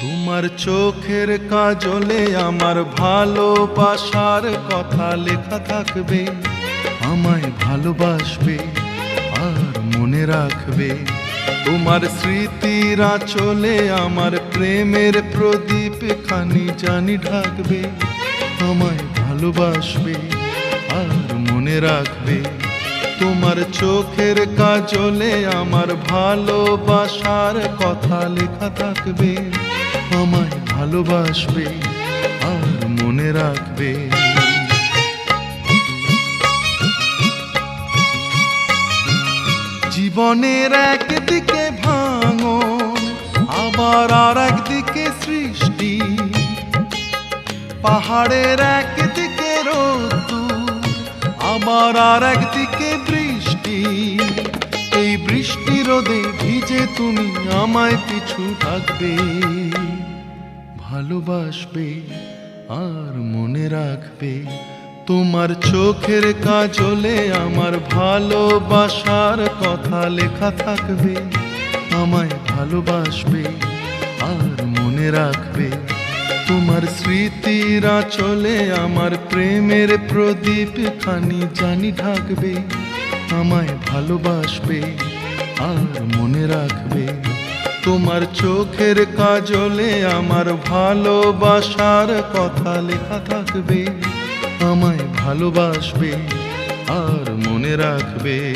তোমার চোখের কাজলে আমার ভালোবাসার কথা লেখা থাকবে, আমায় ভালোবাসবে আর মনে রাখবে। তোমার স্মৃতিরা চলে আমার প্রেমের প্রদীপ খানি জানি ঢাকবে, আমায় ভালোবাসবে আর মনে রাখবে। তোমার চোখের কাজলে আমার ভালোবাসার কথা লেখা থাকবে। আমায় ভালোবাসবে আর মনে রাখবে। জীবনের একদিকে ভাঙন, আবার আর একদিকে সৃষ্টি। পাহাড়ের একদিকে রোদ্দুর, আবার আর একদিকে বৃষ্টি। এই বৃষ্টি রোদে ভিজে তুমি আমায় পিছু থাকবে ভালোবাসবে আর মনে রাখবে, তোমার চোখের কাজলে আমার ভালোবাসার কথা লেখা থাকবে। আমায় ভালোবাসবে আর মনে রাখবে, তোমার স্মৃতিরা চলে আমার প্রেমের প্রদীপ খানি জানি ঢাকবে। আমায় ভালোবাসবে আর মনে রাখবে তোমার চোখের কাজলে আমার ভালোবাসার কথা লেখা থাকবে। আমায় ভালোবাসবে আর মনে রাখবে।